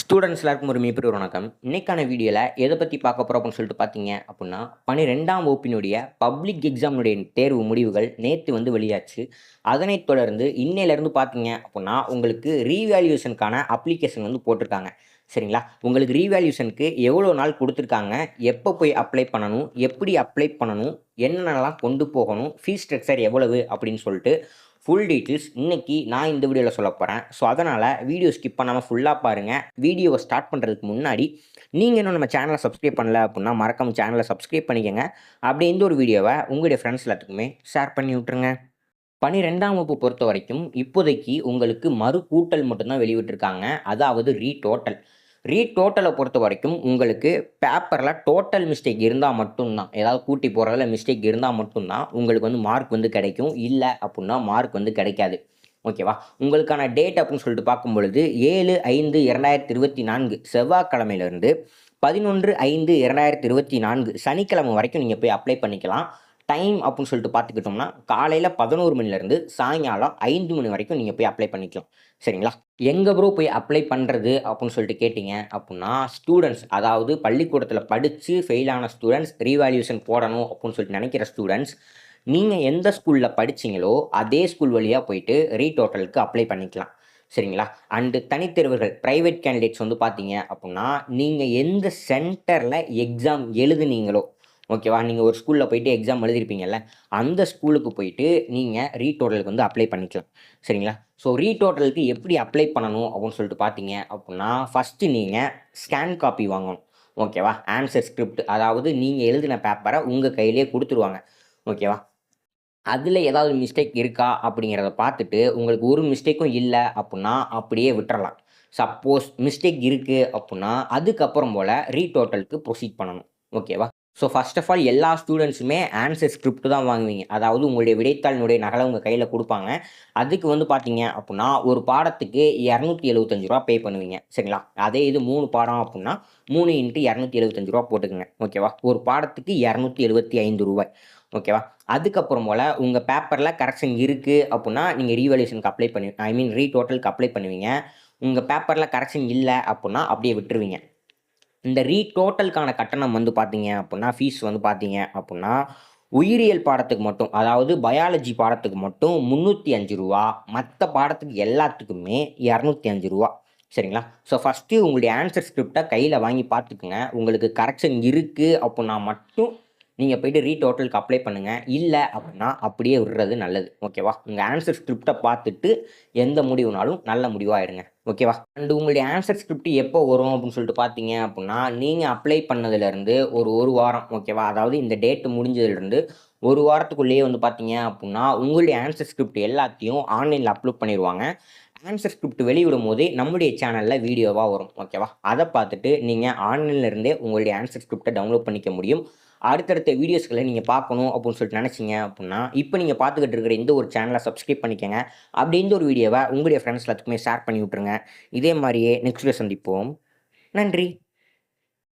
Students எல்லாருக்கும் ஒரு மிகப்பெரிய வணக்கம். இன்னைக்கான வீடியோவில் எதை பற்றி பார்க்க போகிறோம் அப்படின்னு சொல்லிட்டு பார்த்தீங்க அப்படின்னா பன்னிரெண்டாம் வகுப்பினுடைய பப்ளிக் எக்ஸாமினுடைய தேர்வு முடிவுகள் நேற்று வந்து வெளியாச்சு. அதனைத் தொடர்ந்து இன்னையிலேருந்து பார்த்தீங்க அப்படின்னா உங்களுக்கு ரீவேல்யூஷனுக்கான அப்ளிகேஷன் வந்து போட்டிருக்காங்க. சரிங்களா? உங்களுக்கு ரீவேல்யூஷனுக்கு எவ்வளோ நாள் கொடுத்துருக்காங்க எப்போ போய் அப்ளை பண்ணணும் எப்படி அப்ளை பண்ணணும் என்னென்னலாம் கொண்டு போகணும் ஃபீஸ் ஸ்ட்ரக்சர் எவ்வளவு அப்படின்னு சொல்லிட்டு ஃபுல் டீட்டெயில்ஸ் இன்றைக்கி நான் இந்த வீடியோவில் சொல்ல போகிறேன் ஸோ அதனால் வீடியோ ஸ்கிப் பண்ணாமல் ஃபுல்லாக பாருங்கள் வீடியோவை ஸ்டார்ட் பண்ணுறதுக்கு முன்னாடி நீங்கள் இன்னும் நம்ம சேனலை சப்ஸ்கிரைப் பண்ணல அப்படின்னா மறக்காமல் சேனலை சப்ஸ்கிரைப் பண்ணிக்கோங்க. அப்படி இந்த ஒரு வீடியோவை உங்களுடைய ஃப்ரெண்ட்ஸ் எல்லாத்துக்குமே ஷேர் பண்ணி விட்ருங்க பனிரெண்டாம் வகுப்பு பொறுத்த வரைக்கும் இப்போதைக்கு உங்களுக்கு மறு கூட்டல் மட்டும்தான் வெளியிட்டிருக்காங்க. அதாவது ரீ டோட்டல் ரீ டோட்டலை பொறுத்த வரைக்கும் உங்களுக்கு பேப்பரில் டோட்டல் மிஸ்டேக் இருந்தால் மட்டும்தான். ஏதாவது கூட்டி போகிறதுல மிஸ்டேக் இருந்தால் மட்டும்தான் உங்களுக்கு வந்து மார்க் வந்து கிடைக்கும். இல்லை அப்படின்னா மார்க் வந்து கிடைக்காது. ஓகேவா உங்களுக்கான டேட் அப்படின்னு சொல்லிட்டு பார்க்கும் பொழுது ஏழு ஐந்து இரண்டாயிரத்தி இருபத்தி நான்கு செவ்வாய்க்கிழமையிலேருந்து பதினொன்று ஐந்து இரண்டாயிரத்தி இருபத்தி நான்கு சனிக்கிழமை வரைக்கும் நீங்கள் போய் அப்ளை பண்ணிக்கலாம். டைம் அப்படின்னு சொல்லிட்டு பார்த்துக்கிட்டோம்னா காலையில் பதினோரு மணிலேருந்து சாயங்காலம் ஐந்து மணி வரைக்கும் நீங்கள் போய் அப்ளை பண்ணிக்கலாம். சரிங்களா? எங்கே ப்ரோ போய் அப்ளை பண்ணுறது அப்படின்னு சொல்லிட்டு கேட்டிங்க அப்படின்னா ஸ்டூடெண்ட்ஸ் அதாவது பள்ளிக்கூடத்தில் படித்து ஃபெயிலான ஸ்டூடெண்ட்ஸ் ரீவேல்யூஷன் போடணும் அப்படின்னு சொல்லிட்டு நினைக்கிற ஸ்டூடெண்ட்ஸ் நீங்கள் எந்த ஸ்கூலில் படிச்சிங்களோ அதே ஸ்கூல் வழியாக போயிட்டு ரீடோட்டலுக்கு அப்ளை பண்ணிக்கலாம். சரிங்களா? அண்டு தனித்தேர்வுகள் ப்ரைவேட் கேண்டிடேட்ஸ் வந்து பார்த்தீங்க அப்படின்னா நீங்கள் எந்த சென்டரில் எக்ஸாம் எழுதுனீங்களோ ஓகேவா? நீங்கள் ஒரு ஸ்கூலில் போயிட்டு எக்ஸாம் எழுதிருப்பீங்கல்ல அந்த ஸ்கூலுக்கு போயிட்டு நீங்கள் ரீடோட்டலுக்கு வந்து அப்ளை பண்ணிக்கலாம். சரிங்களா? ஸோ ரீடோட்டலுக்கு எப்படி அப்ளை பண்ணணும் அப்படின்னு சொல்லிட்டு பார்த்தீங்க அப்படின்னா ஃபஸ்ட்டு நீங்கள் ஸ்கேன் காப்பி வாங்கணும். ஓகேவா? ஆன்சர் ஸ்கிரிப்ட் அதாவது நீங்கள் எழுதின பேப்பரை உங்கள் கையிலே கொடுத்துருவாங்க. ஓகேவா? அதில் ஏதாவது மிஸ்டேக் இருக்கா அப்படிங்கிறத பார்த்துட்டு உங்களுக்கு ஒரு மிஸ்டேக்கும் இல்லை அப்படின்னா அப்படியே விட்டுறலாம். சப்போஸ் மிஸ்டேக் இருக்குது அப்படின்னா அதுக்கப்புறம் போல் ரீடோட்டலுக்கு ப்ரொசீட் பண்ணணும். ஓகேவா? ஸோ ஃபஸ்ட் ஆஃப் ஆல் எல்லா ஸ்டூடெண்ட்ஸுமே ஆன்சர் ஸ்கிரிப்ட் தான் வாங்குவீங்க. அதாவது உங்களுடைய விடைத்தாளினுடைய நகலை உங்கள் கையில் கொடுப்பாங்க. அதுக்கு வந்து பார்த்தீங்க அப்படின்னா ஒரு பாடத்துக்கு இரநூத்தி எழுபத்தஞ்சு ரூபா பே பண்ணுவீங்க. சரிங்களா? அதே இது மூணு பாடம் அப்படின்னா மூணு இன்ட்டு இரநூத்தி எழுபத்தஞ்சு ரூபா போட்டுக்கோங்க. ஓகேவா ஒரு பாடத்துக்கு இரநூத்தி எழுபத்தி ஐந்து ரூபாய். ஓகேவா அதுக்கப்புறம் போல் உங்கள் பேப்பரில் கரெக்ஷன் இருக்குது அப்படின்னா நீங்கள் ரீவல்யூஷனுக்கு அப்ளை பண்ணி ஐ மீன் ரீ டோட்டலுக்கு அப்ளை பண்ணுவீங்க. உங்கள் பேப்பரில் கரெக்ஷன் இல்லை அப்படின்னா அப்படியே விட்டுருவீங்க. இந்த ரீ டோட்டலுக்கான கட்டணம் வந்து பார்த்தீங்க அப்படின்னா ஃபீஸ் வந்து பார்த்தீங்க அப்படின்னா உயிரியல் பாடத்துக்கு மட்டும் அதாவது பயாலஜி பாடத்துக்கு மட்டும் முந்நூற்றி அஞ்சு ரூபா மற்ற பாடத்துக்கு எல்லாத்துக்குமே இரநூத்தி அஞ்சு ரூபா. சரிங்களா? ஸோ ஃபஸ்ட்டு உங்களுடைய ஆன்சர் ஸ்கிரிப்டை கையில் வாங்கி பார்த்துக்குங்க. உங்களுக்கு கரெக்ஷன் இருக்குது அப்படின்னா மட்டும் நீங்கள் போய்ட்டு ரீடோட்டலுக்கு அப்ளை பண்ணுங்கள் இல்லை அப்படின்னா அப்படியே விடுறது நல்லது. ஓகேவா உங்கள் ஆன்சர் ஸ்கிரிப்டை பார்த்துட்டு எந்த முடிவுனாலும் நல்ல முடிவாகிடுங்க ஓகேவா? அண்ட் உங்களுடைய ஆன்சர் ஸ்கிரிப்ட் எப்போ வரும் அப்படின்னு சொல்லிட்டு பார்த்தீங்க அப்படின்னா நீங்கள் அப்ளை பண்ணதுலேருந்து ஒரு ஒரு வாரம் ஓகேவா? அதாவது இந்த டேட்டு முடிஞ்சதுலேருந்து ஒரு வாரத்துக்குள்ளேயே வந்து பார்த்தீங்க அப்படின்னா உங்களுடைய ஆன்சர் ஸ்கிரிப்ட் எல்லாத்தையும் ஆன்லைனில் அப்லோட் பண்ணிடுவாங்க ஆன்சர் ஸ்கிரிப்ட் வெளியிடும் போது நம்முடைய சேனலில் வீடியோவாக வரும் ஓகேவா அதை பார்த்துட்டு நீங்கள் ஆன்லைன்லேருந்தே உங்களுடைய ஆன்சர் ஸ்கிரிப்டை டவுன்லோட் பண்ணிக்க முடியும். அடுத்தடுத்த வீடியோஸ்களை நீங்கள் பார்க்கணும் அப்படின்னு சொல்லிட்டு நினச்சிங்க அப்படின்னா இப்போ நீங்கள் பார்த்துக்கிட்டு இருக்கிற இந்த ஒரு சேனலை சப்ஸ்கிரைப் பண்ணிக்கோங்க. அப்படி இந்த ஒரு வீடியோவை உங்களுடைய ஃப்ரெண்ட்ஸ் எல்லாத்துக்குமே ஷேர் பண்ணி விட்ருங்க இதே மாதிரியே நெக்ஸ்ட் சந்திப்போம். நன்றி.